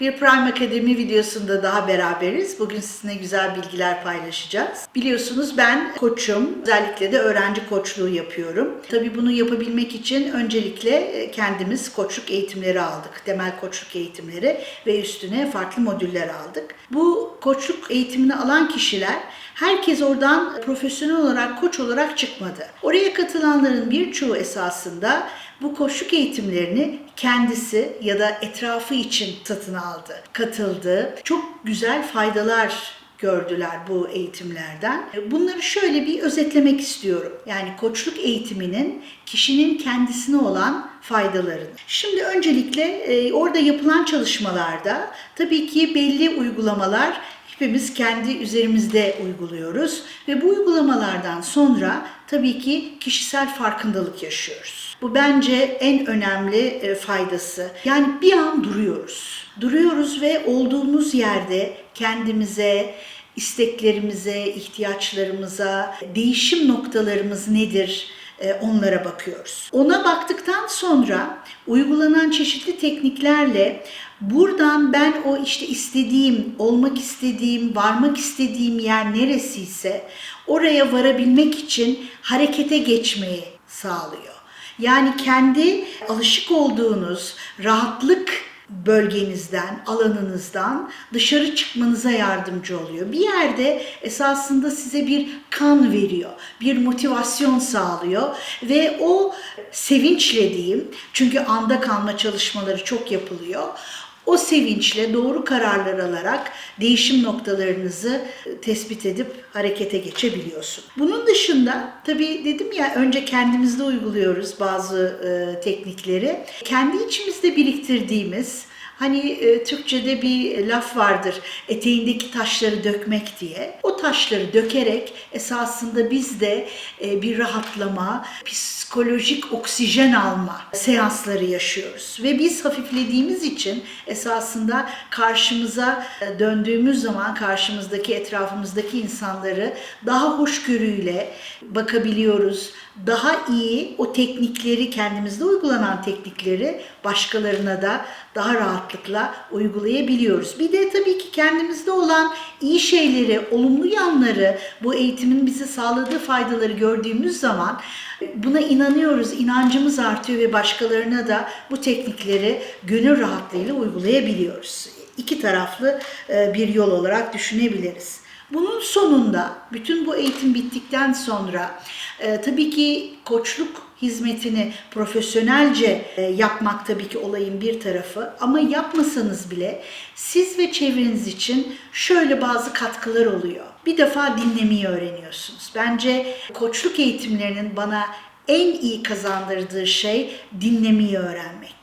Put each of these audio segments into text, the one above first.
Bir Prime Akademi videosunda daha beraberiz. Bugün sizinle güzel bilgiler paylaşacağız. Biliyorsunuz ben koçum. Özellikle de öğrenci koçluğu yapıyorum. Tabii bunu yapabilmek için öncelikle kendimiz koçluk eğitimleri aldık. Temel koçluk eğitimleri ve üstüne farklı modüller aldık. Bu koçluk eğitimini alan kişiler herkes oradan profesyonel olarak koç olarak çıkmadı. Oraya katılanların birçoğu esasında bu koçluk eğitimlerini kendisi ya da etrafı için satın aldı, katıldı. Çok güzel faydalar gördüler bu eğitimlerden. Bunları şöyle bir özetlemek istiyorum. Yani koçluk eğitiminin kişinin kendisine olan faydalarını. Şimdi öncelikle e, orada yapılan çalışmalarda tabii ki belli uygulamalar hepimiz kendi üzerimizde uyguluyoruz ve bu uygulamalardan sonra tabii ki kişisel farkındalık yaşıyoruz. Bu bence en önemli e, faydası. Yani bir an duruyoruz. Duruyoruz ve olduğumuz yerde kendimize, isteklerimize, ihtiyaçlarımıza, değişim noktalarımız nedir? e, onlara bakıyoruz. Ona baktıktan sonra uygulanan çeşitli tekniklerle buradan ben o işte istediğim, olmak istediğim, varmak istediğim yer neresiyse oraya varabilmek için harekete geçmeyi sağlıyor. Yani kendi alışık olduğunuz rahatlık bölgenizden, alanınızdan dışarı çıkmanıza yardımcı oluyor. Bir yerde esasında size bir kan veriyor, bir motivasyon sağlıyor ve o sevinçle diyeyim, çünkü anda kalma çalışmaları çok yapılıyor. O sevinçle doğru kararlar alarak değişim noktalarınızı tespit edip harekete geçebiliyorsun. Bunun dışında tabii dedim ya önce kendimizde uyguluyoruz bazı e, teknikleri. Kendi içimizde biriktirdiğimiz Hani e, Türkçe'de bir laf vardır, eteğindeki taşları dökmek diye. O taşları dökerek esasında biz de e, bir rahatlama, psikolojik oksijen alma seansları yaşıyoruz. Ve biz hafiflediğimiz için esasında karşımıza e, döndüğümüz zaman karşımızdaki etrafımızdaki insanları daha hoşgörüyle bakabiliyoruz. Daha iyi o teknikleri kendimizde uygulanan teknikleri başkalarına da daha rahatlıkla uygulayabiliyoruz. Bir de tabii ki kendimizde olan iyi şeyleri, olumlu yanları, bu eğitimin bize sağladığı faydaları gördüğümüz zaman buna inanıyoruz, inancımız artıyor ve başkalarına da bu teknikleri gönül rahatlığıyla uygulayabiliyoruz. İki taraflı e, bir yol olarak düşünebiliriz. Bunun sonunda bütün bu eğitim bittikten sonra e, tabii ki koçluk hizmetini profesyonelce e, yapmak tabii ki olayın bir tarafı ama yapmasanız bile siz ve çevreniz için şöyle bazı katkılar oluyor. Bir defa dinlemeyi öğreniyorsunuz. Bence koçluk eğitimlerinin bana en iyi kazandırdığı şey dinlemeyi öğrenmek.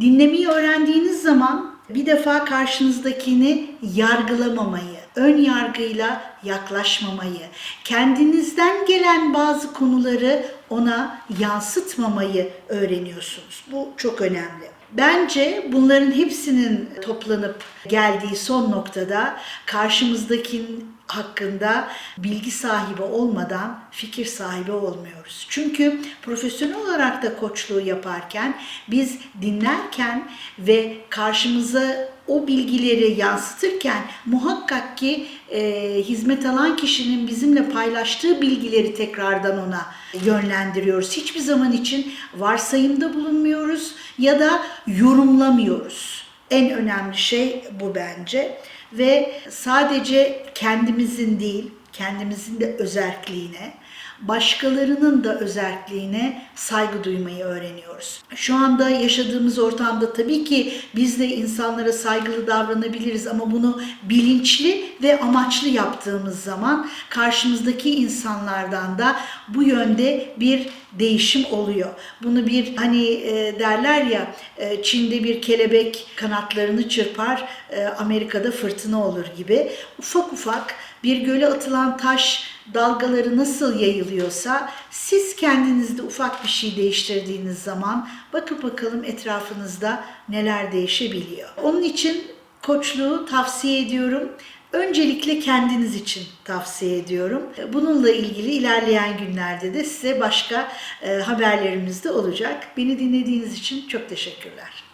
Dinlemeyi öğrendiğiniz zaman bir defa karşınızdakini yargılamamayı, ön yargıyla yaklaşmamayı, kendinizden gelen bazı konuları ona yansıtmamayı öğreniyorsunuz. Bu çok önemli. Bence bunların hepsinin toplanıp geldiği son noktada karşımızdakinin hakkında bilgi sahibi olmadan fikir sahibi olmuyoruz. Çünkü profesyonel olarak da koçluğu yaparken biz dinlerken ve karşımıza o bilgileri yansıtırken muhakkak ki e, hizmet alan kişinin bizimle paylaştığı bilgileri tekrardan ona yönlendiriyoruz. Hiçbir zaman için varsayımda bulunmuyoruz ya da yorumlamıyoruz. En önemli şey bu bence ve sadece kendimizin değil, kendimizin de özerkliğine, başkalarının da özerkliğine saygı duymayı öğreniyoruz. Şu anda yaşadığımız ortamda tabii ki biz de insanlara saygılı davranabiliriz ama bunu bilinçli ve amaçlı yaptığımız zaman karşımızdaki insanlardan da bu yönde bir değişim oluyor. Bunu bir hani e, derler ya e, Çin'de bir kelebek kanatlarını çırpar, e, Amerika'da fırtına olur gibi. Ufak ufak bir göle atılan taş dalgaları nasıl yayılıyorsa siz kendinizde ufak bir şey değiştirdiğiniz zaman bakıp bakalım etrafınızda neler değişebiliyor. Onun için koçluğu tavsiye ediyorum. Öncelikle kendiniz için tavsiye ediyorum. Bununla ilgili ilerleyen günlerde de size başka e, haberlerimiz de olacak. Beni dinlediğiniz için çok teşekkürler.